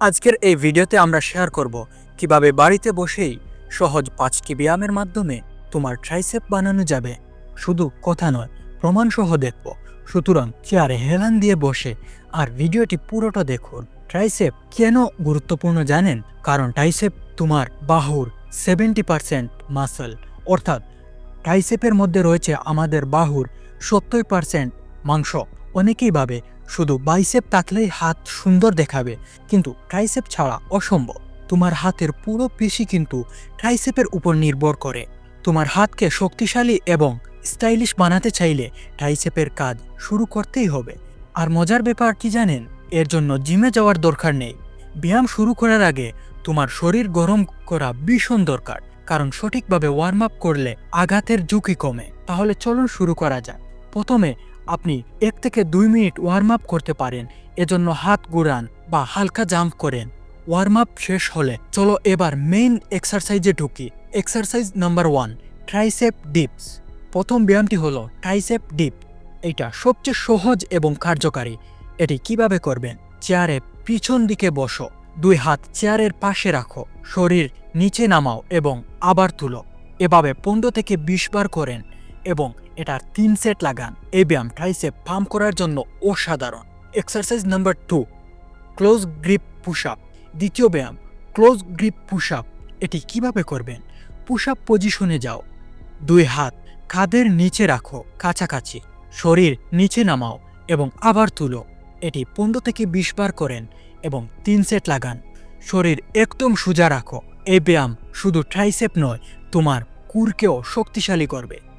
আজকের এই ভিডিওতে আমরা শেয়ার করব কীভাবে বাড়িতে বসেই সহজ পাঁচটি ব্যায়ামের মাধ্যমে তোমার ট্রাইসেপ বানানো যাবে। শুধু কথা নয় প্রমাণসহ দেখব। সুতরাং চেয়ারে হেলান দিয়ে বসে আর ভিডিওটি পুরোটা দেখুন। ট্রাইসেপ কেন গুরুত্বপূর্ণ জানেন? কারণ ট্রাইসেপ তোমার বাহুর সেভেন্টি পার্সেন্ট মাসল অর্থাৎ ট্রাইসেপের মধ্যে রয়েছে আমাদের বাহুর সত্তর পার্সেন্ট মাংস। অনেকেই ভাবে শুধু বাইসেপ থাকলেই হাত সুন্দর দেখাবে, কিন্তু ট্রাইসেপ ছাড়া অসম্ভব। তোমার হাতের পুরো পেশি কিন্তু ট্রাইসেপের উপর নির্ভর করে। তোমার হাতকে শক্তিশালী এবং স্টাইলিশ বানাতে চাইলে ট্রাইসেপের কাজ শুরু করতেই হবে। আর মজার ব্যাপার কি জানেন? এর জন্য জিমে যাওয়ার দরকার নেই। ব্যায়াম শুরু করার আগে তোমার শরীর গরম করা ভীষণ দরকার, কারণ সঠিকভাবে ওয়ার্ম আপ করলে আঘাতের ঝুঁকি কমে। তাহলে চলুন শুরু করা যাক। প্রথমে আপনি এক থেকে দুই মিনিট ওয়ার্ম আপ করতে পারেন। এজন্য হাত গুড়ান বা হালকা জাম্প করেন। ওয়ার্ম আপ শেষ হলে চলো এবার মেইন এক্সারসাইজে ঢুকি। Exercise number one tricep dips প্রথম ব্যায়ামটি হলো ট্রাইসেপ ডিপ এটা সবচেয়ে সহজ এবং কার্যকারী। এটি কীভাবে করবেন? চেয়ারে পিছন দিকে বসো। দুই হাত চেয়ারের পাশে রাখো। শরীর নিচে নামাও এবং আবার তুলো। এভাবে পনেরো থেকে বিশ বার করেন। এবং এটার তিন সেট লাগান। এই ব্যায়াম ট্রাইসেপ পাম্প করার জন্য অসাধারণ। Exercise number two, close grip push up. দ্বিতীয় ব্যায়াম, ক্লোজ গ্রিপ পুশ আপ। এটি কীভাবে করবেন? পুশ আপ পজিশনে যাও। দুই হাত কাঁধের নিচে রাখো, কাছাকাছি। শরীর নিচে নামাও এবং আবার তুলো। এটি পনেরো থেকে বিশ বার করেন এবং তিন সেট লাগান। শরীর একদম সোজা রাখো। এই ব্যায়াম শুধু ট্রাইসেপ নয়, তোমার কুরকেও শক্তিশালী করবে।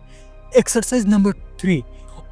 Exercise number three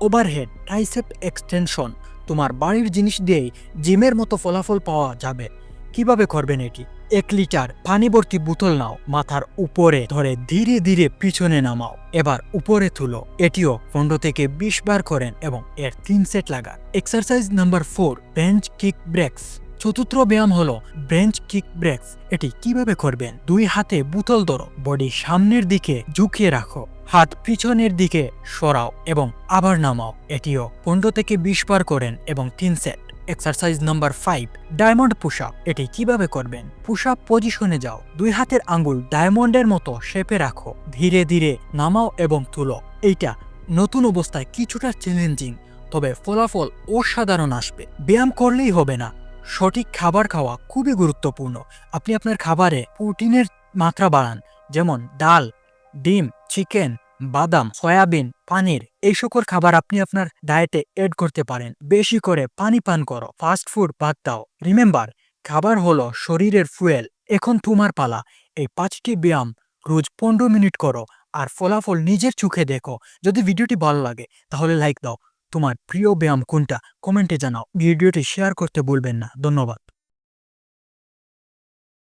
overhead tricep extension তোমার বাড়ির জিনিস দিয়েই জিমের মতো ফলাফল পাওয়া যাবে। কীভাবে করবেন এটি? এক লিটার পানি ভর্তি বোতল নাও, মাথার উপরে ধরে ধীরে ধীরে পিছনে নামাও। এবার উপরে তুলো। এটিও পনেরো থেকে বিশ বার করেন এবং এর তিন সেট লাগান। Exercise number four bench kickbacks চতুর্থ ব্যায়াম হলো বেঞ্চ কিক ব্রেক্স এটি কীভাবে করবেন? দুই হাতে বোতল ধরো বডি সামনের দিকে ঝুঁকিয়ে রাখো। হাত পিছনের দিকে সরাও এবং আবার নামাও। এটিও পনেরো থেকে বিশ বার করেন এবং তিন set. Exercise number five, diamond push up এটি কীভাবে করবেন? পুশ আপ পজিশনে যাও। দুই হাতের আঙ্গুল ডায়মন্ডের মতো শেপে রাখো। ধীরে ধীরে নামাও এবং তুলো। এইটা নতুন অবস্থায় কিছুটা চ্যালেঞ্জিং তবে ফলাফল অসাধারণ আসবে। ব্যায়াম করলেই হবে না। সঠিক খাবার খাওয়া খুবই গুরুত্বপূর্ণ। আপনি আপনার খাবারে প্রোটিনের মাত্রা বাড়ান, যেমন ডাল ডিম, চিকেন, বাদাম, সয়াবিন, পানির এই সকল খাবার আপনি আপনার ডায়েটে এড করতে পারেন। বেশি করে পানি পান করো। ফাস্ট ফুড বাদ দাও। রিমেম্বার খাবার হলো শরীরের ফুয়েল এখন তোমার পালা। এই পাঁচটি ব্যায়াম রোজ পনেরো মিনিট করো আর ফলাফল নিজের চোখে দেখো। যদি ভিডিওটি ভালো লাগে, তাহলে লাইক দাও। তোমার প্রিয় ব্যায়াম কোনটা? কমেন্টে জানাও। ভিডিওটি শেয়ার করতে ভুলবেন না। ধন্যবাদ।